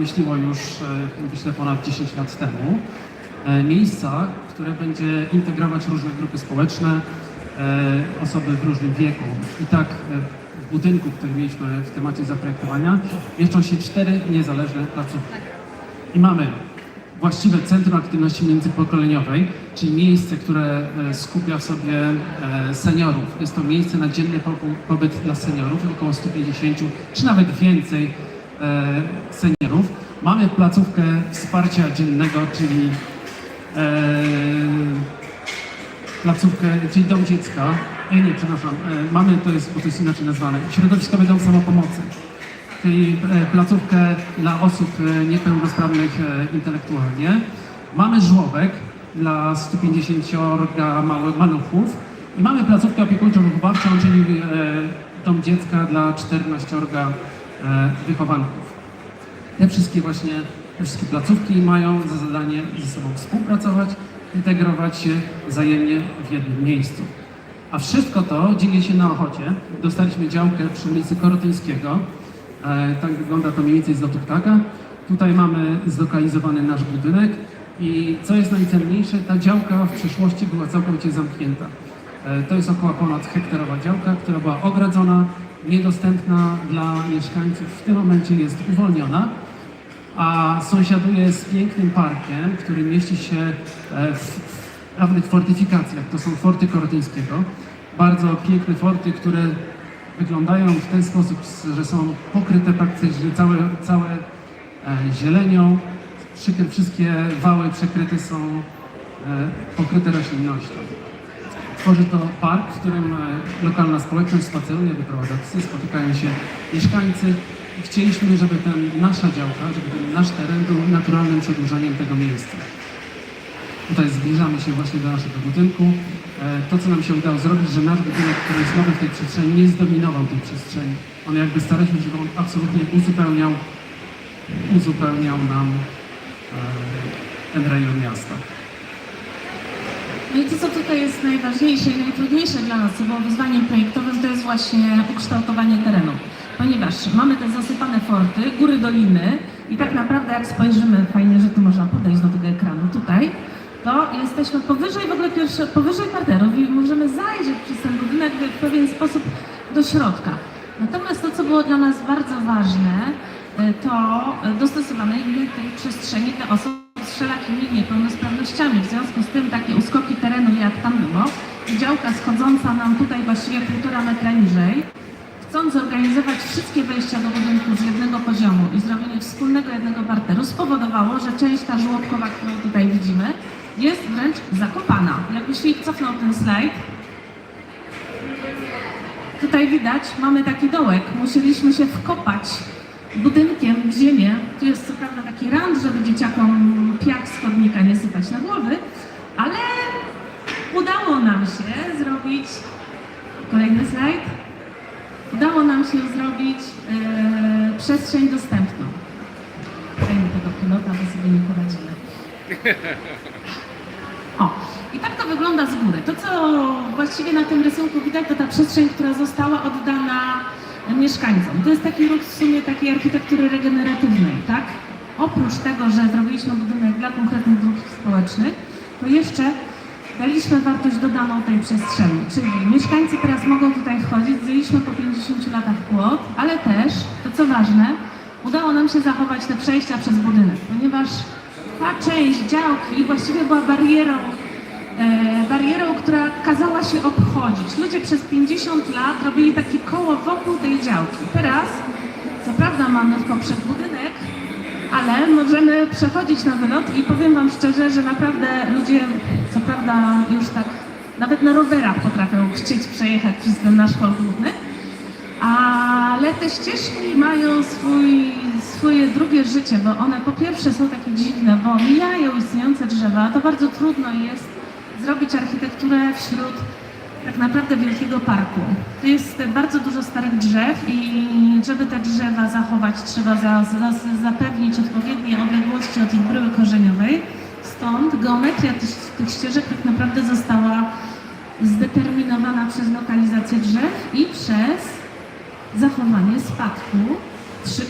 wymyśliło już, e, myślę, ponad 10 lat temu. E, Miejsca, które będzie integrować różne grupy społeczne, e, osoby w różnym wieku. I tak w budynku, który mieliśmy w temacie zaprojektowania, mieszczą się cztery niezależne placówki. I mamy właściwe Centrum Aktywności Międzypokoleniowej, czyli miejsce, które skupia w sobie seniorów. Jest to miejsce na dzienny pobyt dla seniorów, około 150 czy nawet więcej seniorów. Mamy placówkę wsparcia dziennego, czyli e, placówkę, czyli dom dziecka. E, nie, przepraszam, e, mamy, to jest, bo to jest inaczej nazwane, środowiskowy dom samopomocy czyli e, placówkę dla osób e, niepełnosprawnych e, intelektualnie. Mamy żłobek dla 150 małych maluchów i mamy placówkę opiekuńczo-wychowawczą, czyli e, dom dziecka dla 14 e, wychowanków. Te wszystkie właśnie, te wszystkie placówki mają za zadanie ze sobą współpracować, integrować się wzajemnie w jednym miejscu. A wszystko to dzieje się na Ochocie. Dostaliśmy działkę przy ulicy Korotyńskiego. E, tak wygląda to mniej więcej z lotu ptaka. Tutaj mamy zlokalizowany nasz budynek i co jest najcenniejsze, ta działka w przeszłości była całkowicie zamknięta. E, to jest około ponad hektarowa działka, która była ogrodzona, niedostępna dla mieszkańców. W tym momencie jest uwolniona a sąsiaduje z pięknym parkiem, który mieści się e, w, prawnych fortyfikacjach. To są forty Korotyńskiego. Bardzo piękne forty, które wyglądają w ten sposób, że są pokryte praktycznie całe, całe e, zielenią. Wszystkie wały przekryte są e, pokryte roślinnością. Tworzy to park, w którym e, lokalna społeczność spaceruje, wyprowadza psy, spotykają się mieszkańcy. Chcieliśmy, żeby ten, nasza działka, żeby ten nasz teren był naturalnym przedłużeniem tego miejsca. Tutaj zbliżamy się właśnie do naszego budynku. E, To, co nam się udało zrobić, że nasz budynek, który jest nowy w tej przestrzeni, nie zdominował tej przestrzeni. On jakby staraliśmy się, żeby on absolutnie uzupełniał, uzupełniał nam e, ten rejon miasta. No i to, co tutaj jest najważniejsze i najtrudniejsze dla nas, było wyzwaniem projektowym, to jest właśnie ukształtowanie terenu. Ponieważ mamy te zasypane forty, góry, doliny i tak naprawdę jak spojrzymy, fajnie, że tu można podejść do tego ekranu tutaj, to jesteśmy powyżej w ogóle pierwsze, powyżej parterów i możemy zajrzeć przez ten budynek w pewien sposób do środka. Natomiast to, co było dla nas bardzo ważne, y, to dostosowanie tej przestrzeni dla osób wszelakimi niepełnosprawnościami. W związku z tym takie uskoki terenu, jak tam było, i działka schodząca nam tutaj właściwie półtora metra niżej, chcąc zorganizować wszystkie wejścia do budynku z jednego poziomu i zrobienie wspólnego jednego parteru, spowodowało, że część ta żłobkowa, którą tutaj widzimy, jest wręcz zakopana. Jakbyś cofnął ten slajd, Tutaj widać, mamy taki dołek. Musieliśmy się wkopać budynkiem w ziemię. Tu jest prawda taki rand, żeby dzieciakom piach z chodnika nie sypać na głowy, ale udało nam się zrobić, kolejny slajd, udało nam się zrobić e, przestrzeń dostępną. Dajmy tego pilota, bo sobie nie poradzimy. O, i tak to wygląda z góry. To, co właściwie na tym rysunku widać, to ta przestrzeń, która została oddana mieszkańcom. To jest taki ruch w sumie takiej architektury regeneratywnej, tak? Oprócz tego, że zrobiliśmy budynek dla konkretnych grup społecznych, to jeszcze daliśmy wartość dodaną tej przestrzeni. Czyli mieszkańcy teraz mogą tutaj wchodzić, zdjęliśmy po 50 latach płot, ale też, to co ważne, udało nam się zachować te przejścia przez budynek, ponieważ ta część działki właściwie była barierą, barierą, która kazała się obchodzić. Ludzie przez 50 lat robili takie koło wokół tej działki. Teraz, co prawda mamy w poprzek budynek, ale możemy przechodzić na wylot i powiem Wam szczerze, że naprawdę ludzie, co prawda już tak nawet na rowerach potrafią chcieć przejechać przez ten nasz hol główny, ale te ścieżki mają swój, swoje drugie życie, bo one po pierwsze są takie dziwne, bo mijają istniejące drzewa, to bardzo trudno jest zrobić architekturę wśród tak naprawdę wielkiego parku. Tu jest bardzo dużo starych drzew i żeby te drzewa zachować, trzeba za, za, zapewnić odpowiednie odległości od ich bryły korzeniowej. Stąd geometria tych, tych ścieżek tak naprawdę została zdeterminowana przez lokalizację drzew i przez zachowanie spadku 3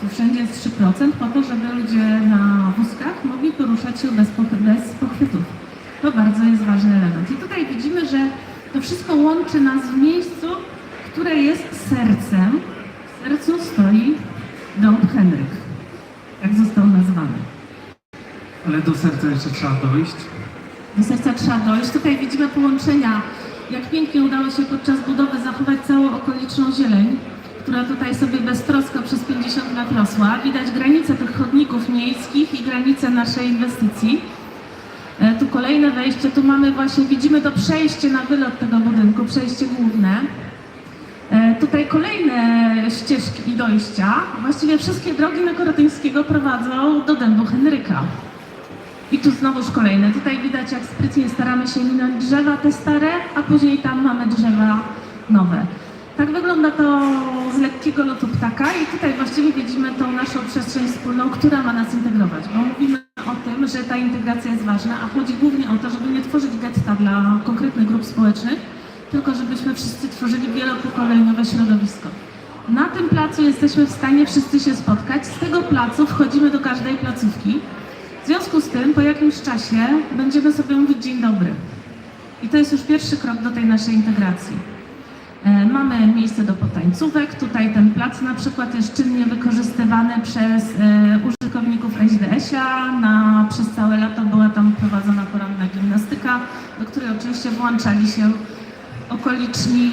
tu wszędzie jest 3%, po to, żeby ludzie na wózkach mogli poruszać się bez, bez pochwytów. To bardzo jest ważny element. I tutaj widzimy, że to wszystko łączy nas w miejscu, które jest sercem. W sercu stoi dom Henryk, jak został nazwany. Ale do serca jeszcze trzeba dojść. Do serca trzeba dojść. Tutaj widzimy połączenia, jak pięknie udało się podczas budowy zachować całą okoliczną zieleń, która tutaj sobie beztrosko przez 50 lat rosła. Widać granice tych chodników miejskich i granice naszej inwestycji. E, Tu kolejne wejście, tu mamy właśnie, widzimy to przejście na wylot tego budynku, przejście główne. E, Tutaj kolejne ścieżki i dojścia. Właściwie wszystkie drogi na Korotyńskiego prowadzą do dębu Henryka. I tu znowuż kolejne. Tutaj widać, jak sprytnie staramy się minąć drzewa te stare, a później tam mamy drzewa nowe. Tak wygląda to z lekkiego lotu ptaka i tutaj właściwie widzimy tą naszą przestrzeń wspólną, która ma nas integrować, bo mówimy o tym, że ta integracja jest ważna, a chodzi głównie o to, żeby nie tworzyć getta dla konkretnych grup społecznych, tylko żebyśmy wszyscy tworzyli wielopokoleniowe środowisko. Na tym placu jesteśmy w stanie wszyscy się spotkać. Z tego placu wchodzimy do każdej placówki. W związku z tym po jakimś czasie będziemy sobie mówić dzień dobry. I to jest już pierwszy krok do tej naszej integracji. E, Mamy miejsce do potańcówek. Tutaj ten plac na przykład jest czynnie wykorzystywany przez e, użytkowników SDŚ-a. Na, przez całe lato była tam prowadzona poranna gimnastyka, do której oczywiście włączali się okoliczni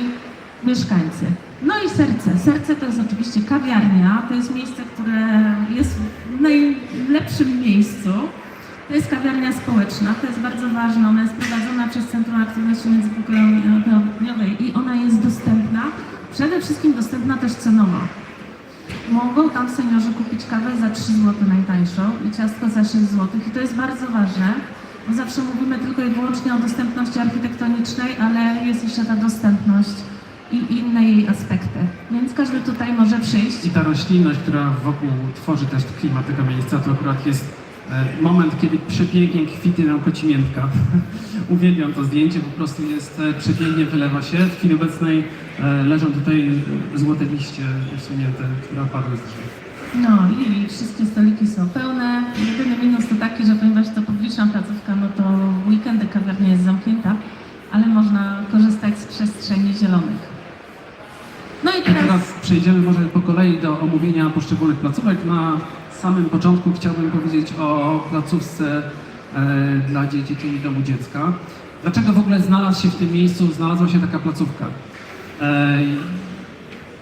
mieszkańcy. No i serce. Serce to jest oczywiście kawiarnia. To jest miejsce, które jest w najlepszym miejscu. To jest kawiarnia społeczna, to jest bardzo ważne. Ona jest prowadzona przez Centrum Aktywności Międzypokoleniowej i ona jest dostępna, przede wszystkim dostępna też cenowo. Mogą tam seniorzy kupić kawę za 3 zł najtańszą i ciastko za 6 zł i to jest bardzo ważne, bo zawsze mówimy tylko i wyłącznie o dostępności architektonicznej, ale jest jeszcze ta dostępność i inne jej aspekty. Więc każdy tutaj może przyjść. I ta roślinność, która wokół tworzy też klimat tego miejsca, to akurat jest moment, kiedy przepięknie kwitnie nam kocimiętka. Uwielbiam to zdjęcie, po prostu jest e, przepięknie wylewa się. W chwili obecnej e, leżą tutaj e, złote liście usunięte, które opadły z drzew. No i wszystkie stoliki są pełne. Jedyny minus to taki, że ponieważ to publiczna placówka, no to w weekendy kawiarnia jest zamknięta, ale można korzystać z przestrzeni zielonych. No i I teraz teraz przejdziemy może po kolei do omówienia poszczególnych placówek. Na samym początku chciałbym powiedzieć o placówce e, dla dzieci, czyli domu dziecka. Dlaczego w ogóle znalazł się w tym miejscu, znalazła się taka placówka? E,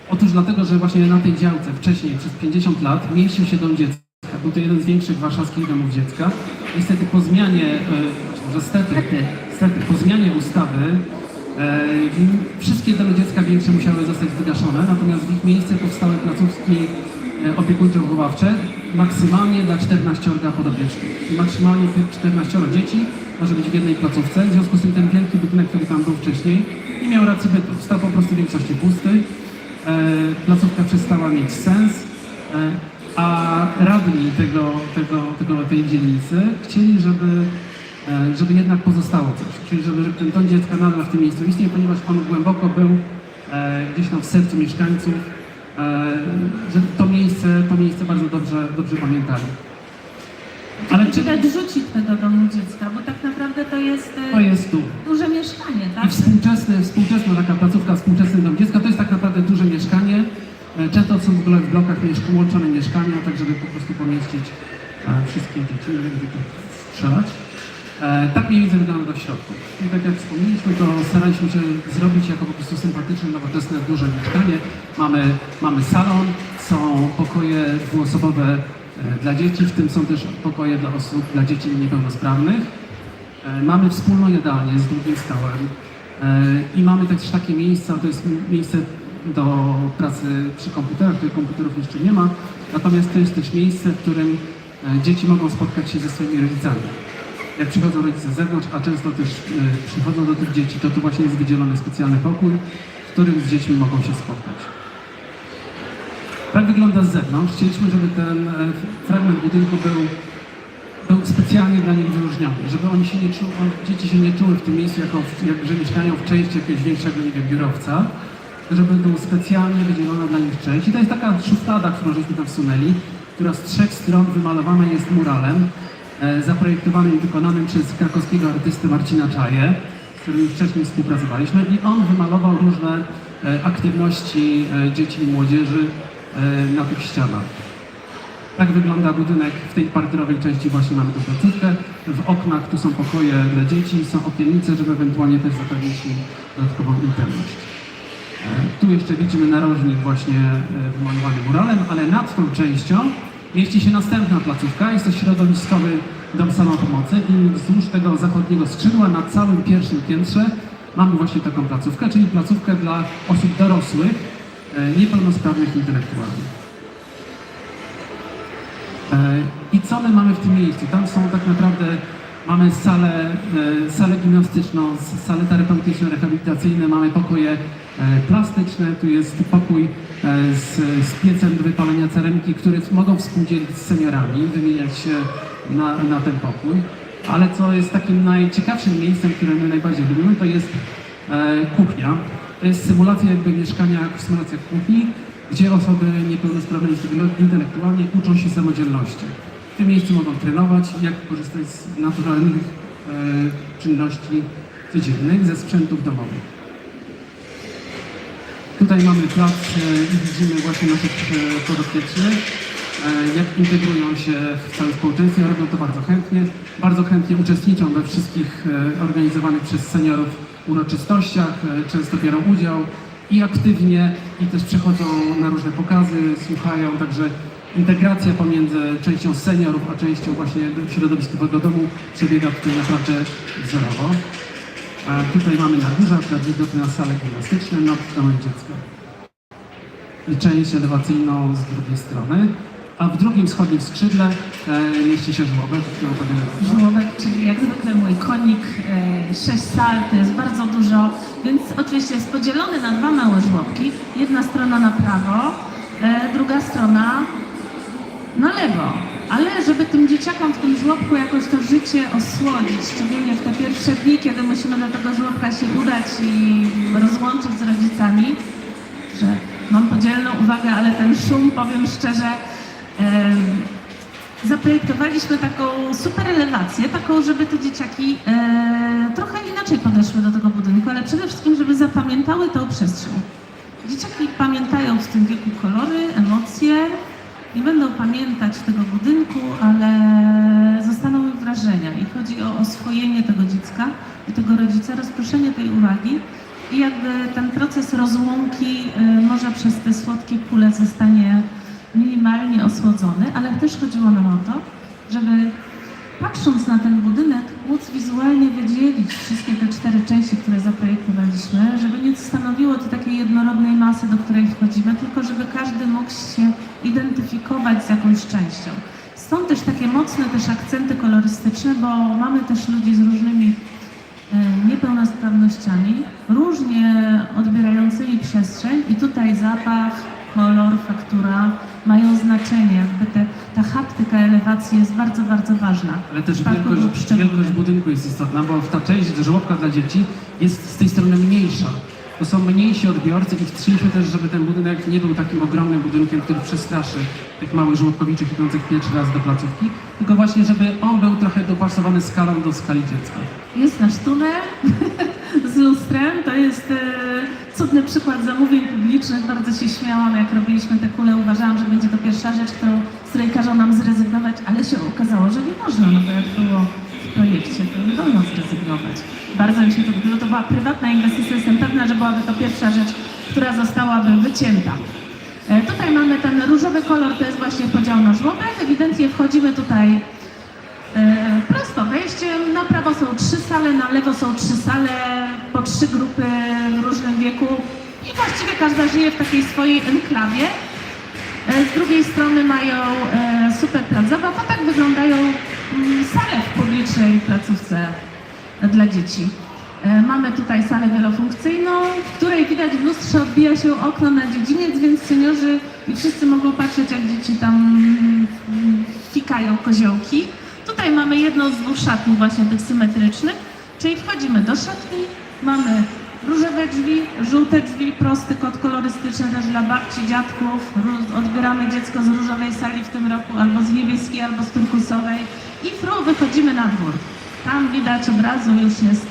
otóż dlatego, że właśnie na tej działce wcześniej, przez 50 lat, mieścił się dom dziecka. Był to jeden z większych warszawskich domów dziecka. Niestety po zmianie, e, może stety, stety, po zmianie ustawy E, Wszystkie domy dziecka większe musiały zostać wygaszone, natomiast w ich miejsce powstały placówki e, opiekuńczo-wychowawcze maksymalnie dla 14 podopiecznych. Maksymalnie tych 14 dzieci może być w jednej placówce. W związku z tym ten wielki budynek, który tam był wcześniej, nie miał racji bytu. Stał po prostu w większości pusty. E, Placówka przestała mieć sens. E, A radni tego, tego, tego, tej dzielnicy chcieli, żeby e, żeby jednak pozostało coś, czyli żeby, żeby ten dom dziecka nadal w tym miejscu istniał, ponieważ on głęboko był gdzieś tam w sercu mieszkańców, że to miejsce, to miejsce bardzo dobrze, dobrze pamiętali. Ale czy widać rzucić tego domu dziecka, bo tak naprawdę to jest, e, to jest tu? duże mieszkanie, I tak? współczesny, współczesna taka placówka, współczesny dom dziecka, to jest tak naprawdę duże mieszkanie. E, Często są w ogóle w blokach łączone mieszkania, tak żeby po prostu pomieścić e, wszystkie dzieci, nie wiem, strzelać. E, tak mniej więcej do środku. I tak jak wspomnieliśmy, to staraliśmy się zrobić jako po prostu sympatyczne, nowoczesne, duże mieszkanie. Mamy, mamy salon, są pokoje dwuosobowe e, dla dzieci, w tym są też pokoje dla osób, dla dzieci niepełnosprawnych. E, Mamy wspólną jadalnię z drugim stołem i mamy też takie miejsca, to jest miejsce do pracy przy komputerach, tych komputerów jeszcze nie ma, natomiast to jest też miejsce, w którym dzieci mogą spotkać się ze swoimi rodzicami. Jak przychodzą rodzice z zewnątrz, a często też e, przychodzą do tych dzieci, to tu właśnie jest wydzielony specjalny pokój, w którym z dziećmi mogą się spotkać. Tak wygląda z zewnątrz. Chcieliśmy, żeby ten e, fragment budynku był był specjalnie dla nich wyróżniony, żeby oni się nie czuły, dzieci się nie czuły w tym miejscu, jako, w- jak, że mieszkają w części jakiegoś większego, nie wiem, biurowca, żeby był specjalnie wydzielona dla nich część. I to jest taka szuflada, którą żeśmy tam wsunęli, która z trzech stron wymalowana jest muralem, zaprojektowanym i wykonanym przez krakowskiego artystę Marcina Czaję, z którym wcześniej współpracowaliśmy i on wymalował różne e, aktywności e, dzieci i młodzieży e, na tych ścianach. Tak wygląda budynek w tej parterowej części właśnie mamy tą placówkę. W oknach tu są pokoje dla dzieci, są okiennice, żeby ewentualnie też zapewnić im dodatkową intymność. E, Tu jeszcze widzimy narożnik właśnie e, wymalowany muralem, ale nad tą częścią mieści się następna placówka. Jest to środowiskowy dom samopomocy i wzdłuż tego zachodniego skrzydła na całym pierwszym piętrze mamy właśnie taką placówkę, czyli placówkę dla osób dorosłych, e, niepełnosprawnych intelektualnie. E, I co my mamy w tym miejscu? Tam są tak naprawdę, mamy salę, e, salę gimnastyczną, salę terapeutyczną, rehabilitacyjne, mamy pokoje plastyczne, tu jest pokój e, z, z piecem do wypalenia ceramiki, które mogą współdzielić z seniorami, wymieniać się na, na ten pokój. Ale co jest takim najciekawszym miejscem, które my najbardziej lubimy, to jest e, kuchnia. To jest symulacja jakby mieszkania, symulacja kuchni, gdzie osoby niepełnosprawne intelektualnie uczą się samodzielności. W tym miejscu mogą trenować, jak korzystać z naturalnych e, czynności codziennych, ze sprzętów domowych. Tutaj mamy plac e, i widzimy właśnie naszych e, podopiecznych, e, jak integrują się w całe społeczeństwo. Robią to bardzo chętnie. Bardzo chętnie uczestniczą we wszystkich organizowanych przez seniorów uroczystościach, często biorą udział i aktywnie, i też przychodzą na różne pokazy, słuchają, także integracja pomiędzy częścią seniorów, a częścią właśnie środowiskowego domu przebiega tutaj naprawdę wzorowo. Tutaj mamy na górze akurat widok na salę gimnastyczną nad domem dziecka. I część elewacyjną z drugiej strony. A w drugim wschodnim skrzydle e, mieści się żłobek, będę Żłobek, czyli jak zwykle mój konik, e, sześć sal, to jest bardzo dużo, więc oczywiście jest podzielony na dwa małe żłobki. Jedna strona na prawo, e, druga strona na lewo. Ale żeby tym dzieciakom w tym żłobku jakoś to życie osłodzić, szczególnie w te pierwsze dni, kiedy musimy do tego żłobka się udać i rozłączyć z rodzicami, że mam podzielną uwagę, ale ten szum, powiem szczerze, em, zaprojektowaliśmy taką super elewację, taką, żeby te dzieciaki e, trochę inaczej podeszły do tego budynku, ale przede wszystkim, żeby zapamiętały tą przestrzeń. Dzieciaki pamiętają w tym wieku kolory, emocje, nie będą pamiętać tego budynku, ale zostaną ich wrażenia. I chodzi o oswojenie tego dziecka i tego rodzica, rozproszenie tej uwagi. I jakby ten proces rozłąki y, może przez te słodkie kule zostanie minimalnie osłodzony, ale też chodziło nam o to, żeby patrząc na ten budynek móc wizualnie wydzielić wszystkie te cztery części, które zaprojektowaliśmy, żeby nie stanowiło to takiej jednorodnej masy, do której wchodzimy, tylko żeby każdy mógł się identyfikować z jakąś częścią. Stąd też takie mocne też akcenty kolorystyczne, bo mamy też ludzi z różnymi e, niepełnosprawnościami, różnie odbierającymi przestrzeń i tutaj zapach, kolor, faktura mają znaczenie. Jakby te, ta haptyka elewacji jest bardzo, bardzo ważna. Ale też wielkość, wielkość budynku jest istotna, bo ta część żłobka dla dzieci jest z tej strony mniejsza. To są mniejsi odbiorcy i chcieliśmy też, żeby ten budynek nie był takim ogromnym budynkiem, który przestraszy tych małych żłobkowiczów idących pierwszy raz do placówki, tylko właśnie, żeby on był trochę dopasowany skalą do skali dziecka. Jest nasz tunel z lustrem. To jest e, cudny przykład zamówień publicznych. Bardzo się śmiałam, jak robiliśmy te kule. Uważałam, że będzie to pierwsza rzecz, którą, z której każą nam zrezygnować, ale się okazało, że nie można, no bo jak było w projekcie, to nie wolno zrezygnować. Bardzo mi się to podobało. To była prywatna inwestycja. Jestem pewna, że byłaby to pierwsza rzecz, która zostałaby wycięta. E, Tutaj mamy ten różowy kolor, to jest właśnie podział na żłobek. Ewidentnie wchodzimy tutaj E, Prosto wejściem, na prawo są trzy sale, na lewo są trzy sale, po trzy grupy w różnym wieku i właściwie każda żyje w takiej swojej enklawie. Z drugiej strony mają e, super plac zabaw, a tak wyglądają mm, sale w publicznej placówce dla dzieci. E, Mamy tutaj salę wielofunkcyjną, w której widać w lustrze odbija się okno na dziedziniec, więc seniorzy i wszyscy mogą patrzeć, jak dzieci tam mm, fikają koziołki. Tutaj mamy jedną z dwóch szatni właśnie tych symetrycznych, czyli wchodzimy do szatni, mamy Różowe drzwi, żółte drzwi, prosty kod kolorystyczny też dla babci, dziadków. Odbieramy dziecko z różowej sali w tym roku, albo z niebieskiej, albo z turkusowej. I fru, wychodzimy na dwór. Tam widać od razu już jest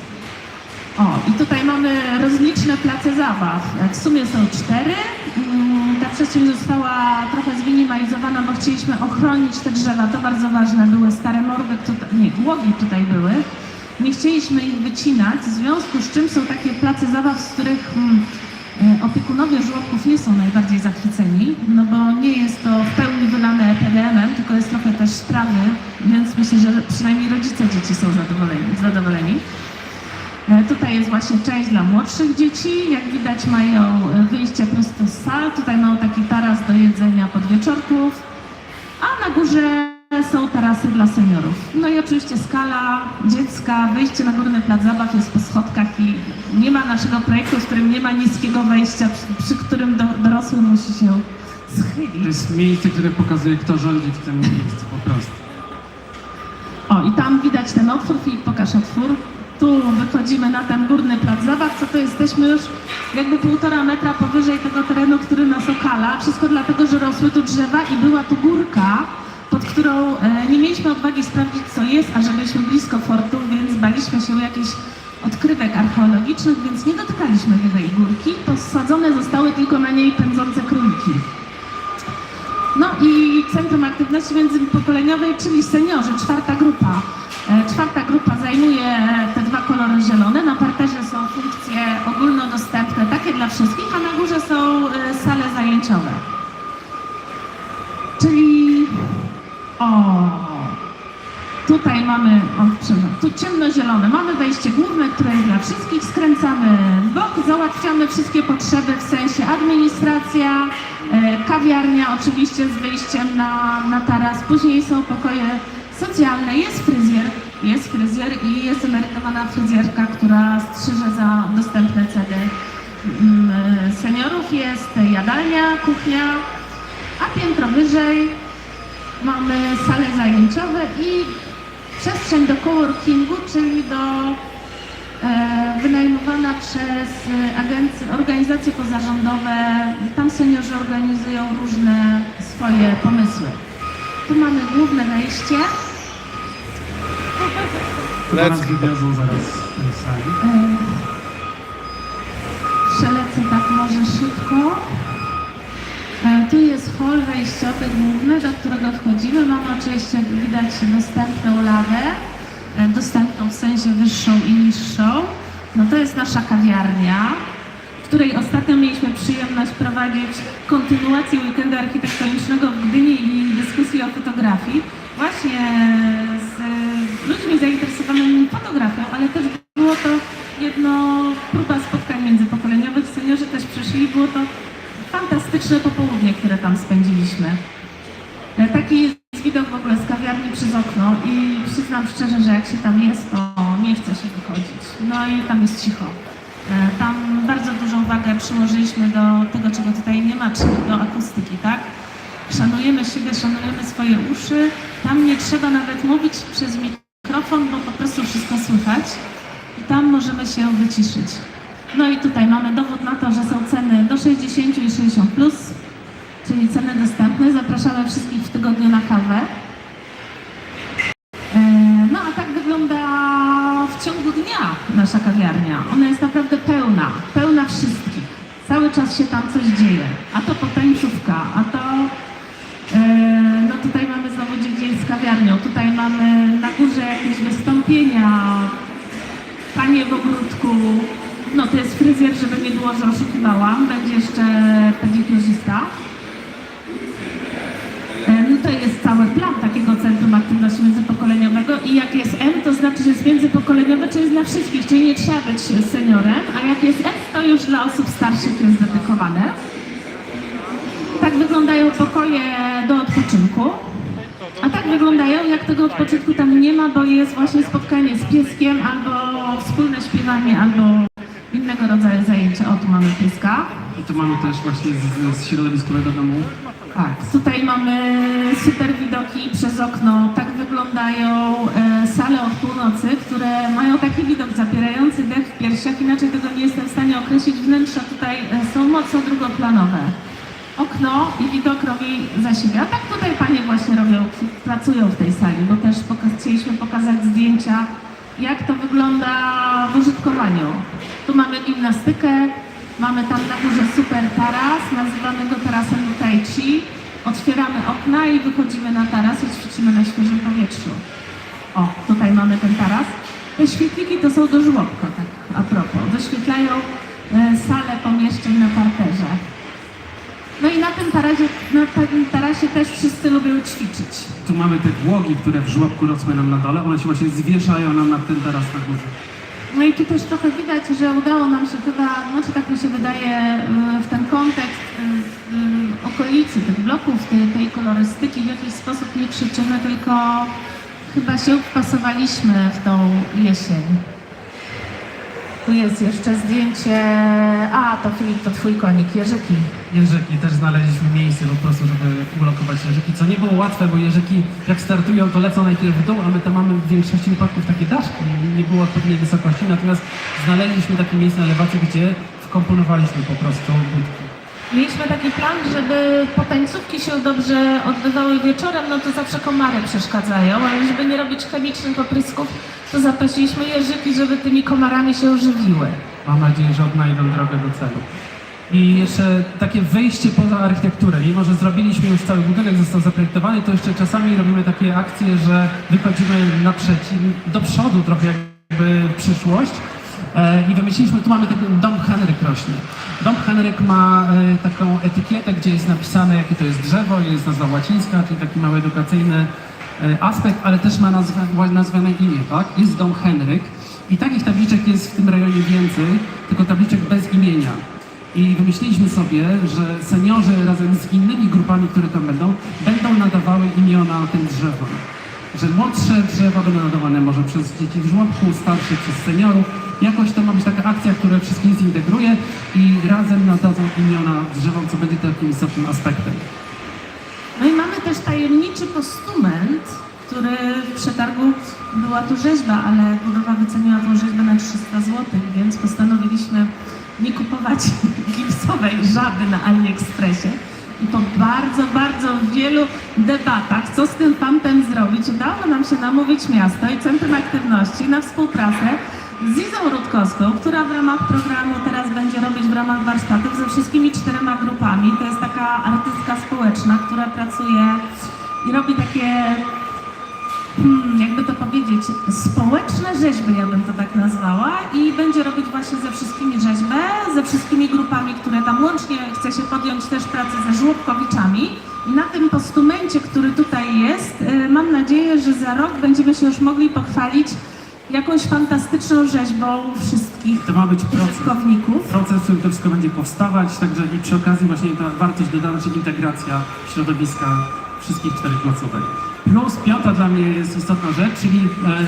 o, i tutaj mamy rozliczne place zabaw. W sumie są cztery. Mm, Ta przestrzeń została trochę zminimalizowana, bo chcieliśmy ochronić te drzewa. To bardzo ważne. Były stare morwy, nie, głogi tutaj były. Nie chcieliśmy ich wycinać, w związku z czym są takie place zabaw, z których mm, e, opiekunowie żłobków nie są najbardziej zachwyceni, no bo nie jest to w pełni wylane PDM-em, tylko jest trochę też trawy, więc myślę, że przynajmniej rodzice dzieci są zadowoleni. zadowoleni. E, Tutaj jest właśnie część dla młodszych dzieci. Jak widać mają e, wyjście prosto z sal. Tutaj mają taki taras do jedzenia podwieczorków. A na górze są tarasy dla seniorów. No i oczywiście skala dziecka, wyjście na górny plac zabaw jest po schodkach i nie ma naszego projektu, w którym nie ma niskiego wejścia, przy, przy którym do, dorosły musi się To schylić. jest miejsce, które pokazuje, kto rządzi w tym miejscu po prostu. O, i tam widać ten otwór, Filip, pokaż otwór. Tu wychodzimy na ten górny plac zabaw, co to jesteśmy już jakby półtora metra powyżej tego terenu, który nas okala. Wszystko dlatego, że rosły tu drzewa i była tu górka, pod którą e, nie mieliśmy odwagi sprawdzić, co jest, a że byliśmy blisko fortu, więc baliśmy się jakichś odkrywek archeologicznych, więc nie dotykaliśmy tej górki. Posadzone zostały tylko na niej pędzące króliki. No i Centrum Aktywności Międzypokoleniowej, czyli seniorzy, czwarta grupa. E, Czwarta grupa zajmuje te dwa kolory zielone. Na parterze są funkcje ogólnodostępne, takie dla wszystkich, a na górze są e, sale zajęciowe. Czyli o, tutaj mamy, o, tu ciemnozielone. Mamy wejście główne, które jest dla wszystkich. Skręcamy w bok, załatwiamy wszystkie potrzeby w sensie administracja, e, kawiarnia oczywiście z wyjściem na, na taras. Później są pokoje socjalne, jest fryzjer, jest fryzjer i jest emerytowana fryzjerka, która strzyże za dostępne ceny mm, e, seniorów. Jest jadalnia, kuchnia, a piętro wyżej mamy sale zajęciowe i przestrzeń do coworkingu, czyli do e, wynajmowana przez agencje, organizacje pozarządowe. Tam seniorzy organizują różne swoje pomysły. Tu mamy główne wejście. Nas wywiozą zaraz tej sali. E, Przelecę tak może szybko. E, Tu jest hol wejściowy główny, do którego wchodzimy. Mamy oczywiście, jak widać, dostępną lawę, e, dostępną w sensie wyższą i niższą. No to jest nasza kawiarnia, w której ostatnio mieliśmy przyjemność prowadzić kontynuację weekendu architektonicznego w Gdyni i dyskusji o fotografii. Właśnie z ludźmi zainteresowanymi fotografią, ale też było to jedno próba spotkań międzypokoleniowych. Seniorzy też przyszli, było to fantastyczne popołudnie, które tam spędziliśmy. E, Taki jest widok w ogóle z kawiarni przez okno i przyznam szczerze, że jak się tam jest, to nie chce się wychodzić. No i tam jest cicho. E, Tam bardzo dużą wagę przyłożyliśmy do tego, czego tutaj nie ma, czyli do akustyki, tak? Szanujemy siebie, szanujemy swoje uszy. Tam nie trzeba nawet mówić przez mikrofon, bo po prostu wszystko słychać. I tam możemy się wyciszyć. No i tutaj mamy dowód na to, że są ceny do 60 i 60 plus, czyli ceny dostępne. Zapraszamy wszystkich w tygodniu na kawę. E, No a tak wygląda w ciągu dnia nasza kawiarnia. Ona jest naprawdę pełna, pełna wszystkich. Cały czas się tam coś dzieje. A to potańcówka, a to e, no tutaj mamy znowu dzień z kawiarnią. Tutaj mamy na górze jakieś wystąpienia, panie w ogródku. No to jest fryzjer, żeby nie było, że oszukiwałam. Będzie jeszcze pedikurzysta. E, No to jest cały plan takiego Centrum Aktywności Międzypokoleniowego i jak jest M, to znaczy, że jest międzypokoleniowe, czyli jest dla wszystkich, czyli nie trzeba być seniorem, a jak jest F, to już dla osób starszych jest dedykowane. Tak wyglądają pokoje do odpoczynku. A tak wyglądają, jak tego odpoczynku tam nie ma, bo jest właśnie spotkanie z pieskiem, albo wspólne śpiewanie, albo innego rodzaju zajęcia. O, tu mamy pieska. I tu mamy też właśnie z, z środowiskowego domu. Tak, tutaj mamy super widoki przez okno. Tak wyglądają e, sale od północy, które mają taki widok zapierający dech w piersiach. Inaczej tego nie jestem w stanie wnętrza tutaj e, są mocno drugoplanowe. Okno i widok robi za siebie. A tak tutaj panie właśnie robią, pracują w tej sali, bo też poka- chcieliśmy pokazać zdjęcia, jak to wygląda w użytkowaniu. Tu mamy gimnastykę, mamy tam na górze super taras, nazywamy go tarasem Tai Chi. Otwieramy okna i wychodzimy na taras i ćwiczymy na świeżym powietrzu. O, tutaj mamy ten taras. Te świetliki to są do żłobka, tak a propos. Doświetlają e, salę pomieszczeń na parterze. No i na tym tarasie, na tym tarasie też wszyscy lubią ćwiczyć. Tu mamy te głogi, które w żłobku rosły nam na dole, one się właśnie zwieszają nam na ten taras na górze. No i tu też trochę widać, że udało nam się chyba, znaczy tak mi się wydaje, y, w ten kontekst y, okolicy tych bloków, tej, tej kolorystyki w jakiś sposób nie krzyczymy, tylko chyba się wpasowaliśmy w tą jesień. Tu jest jeszcze zdjęcie, a to Filip, to twój konik, Jerzyki. Jeżyki też znaleźliśmy miejsce po prostu, jeżyki, co nie było łatwe, bo jeżyki jak startują, to lecą najpierw w dół, a my tam mamy w większości wypadków takie daszki, nie było odpowiedniej wysokości, natomiast znaleźliśmy takie miejsce na elewacji, gdzie wkomponowaliśmy po prostu budki. Mieliśmy taki plan, żeby potańcówki się dobrze odbywały wieczorem, no to zawsze komary przeszkadzają, ale żeby nie robić chemicznych oprysków, to zaprosiliśmy jeżyki, żeby tymi komarami się żywiły. Mam nadzieję, że odnajdą drogę do celu. I jeszcze takie wyjście poza architekturę. Mimo, że zrobiliśmy już cały budynek, został zaprojektowany, to jeszcze czasami robimy takie akcje, że wychodzimy naprzeciw, do przodu trochę jakby w przyszłość. E, I wymyśliliśmy, tu mamy taki dom Henryk rośnie. Dom Henryk ma e, taką etykietę, gdzie jest napisane, jakie to jest drzewo, jest nazwa łacińska, czyli taki mały edukacyjny e, aspekt, ale też ma nazwane imię, tak? Jest dom Henryk. I takich tabliczek jest w tym rejonie więcej, tylko tabliczek bez imienia. I wymyśliliśmy sobie, że seniorzy razem z innymi grupami, które tam będą, będą nadawały imiona tym drzewom. Że młodsze drzewa będą nadawane może przez dzieci w żłobku, starsze przez seniorów. Jakoś to ma być taka akcja, która wszystkich zintegruje i razem nadadzą imiona drzewom, co będzie takim istotnym aspektem. No i mamy też tajemniczy postument, który w przetargu była tu rzeźba, ale budowa wyceniła tą rzeźbę na 300 zł, więc postanowiliśmy nie kupować gipsowej żaby na AliExpressie. I po bardzo, bardzo wielu debatach, co z tym fantem zrobić, udało nam się namówić miasto i Centrum Aktywności na współpracę z Izą Rutkowską, która w ramach programu teraz będzie robić w ramach warsztatów ze wszystkimi czterema grupami. To jest taka artystka społeczna, która pracuje i robi takie hmm, jakby to powiedzieć, społeczne rzeźby, ja bym to tak nazwała i będzie robić właśnie ze wszystkimi rzeźbę, ze wszystkimi grupami, które tam łącznie chce się podjąć też pracę ze żłobkowiczami. I na tym postumencie, który tutaj jest, y, mam nadzieję, że za rok będziemy się już mogli pochwalić jakąś fantastyczną rzeźbą wszystkich To ma być użytkowników. Proces, w którym to wszystko będzie powstawać, także i przy okazji właśnie ta wartość dodana, czyli integracja środowiska wszystkich czterech placówek. Plus piąta dla mnie jest istotna rzecz, czyli e,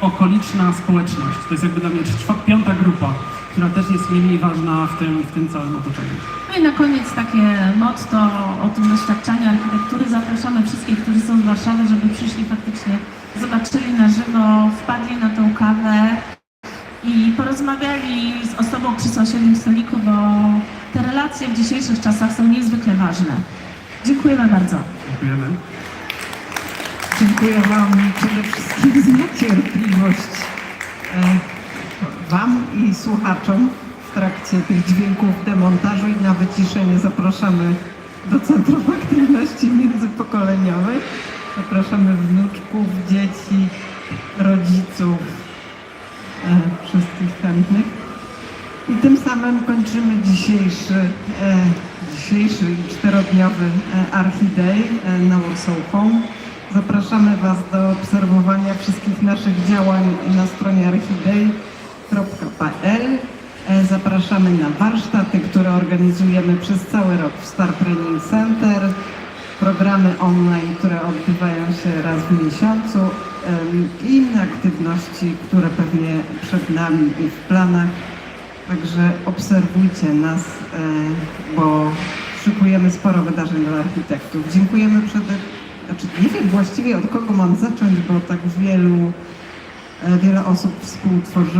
okoliczna społeczność. To jest jakby dla mnie czwa- piąta grupa, która też jest nie mniej ważna w tym, w tym całym otoczeniu. No i na koniec takie motto o tym doświadczaniu architektury. Zapraszamy wszystkich, którzy są z Warszawy, żeby przyszli faktycznie, zobaczyli na żywo, wpadli na tą kawę i porozmawiali z osobą przy sąsiednim stoliku, bo te relacje w dzisiejszych czasach są niezwykle ważne. Dziękujemy bardzo. Dziękujemy. Dziękuję Wam przede wszystkim za cierpliwość e, Wam i słuchaczom w trakcie tych dźwięków demontażu i na wyciszenie zapraszamy do Centrum Aktywności Międzypokoleniowej. Zapraszamy wnuczków, dzieci, rodziców, e, wszystkich chętnych. I tym samym kończymy dzisiejszy, e, dzisiejszy czterodniowy Archiday e, na Warsaw Home. Zapraszamy Was do obserwowania wszystkich naszych działań na stronie archiday.pl. E, Zapraszamy na warsztaty, które organizujemy przez cały rok w Star Training Center. Programy online, które odbywają się raz w miesiącu i inne aktywności, które pewnie przed nami i w planach. Także obserwujcie nas, e, bo szykujemy sporo wydarzeń dla architektów. Dziękujemy przede znaczy nie wiem właściwie od kogo mam zacząć, bo tak wielu, e, wiele osób współtworzyło.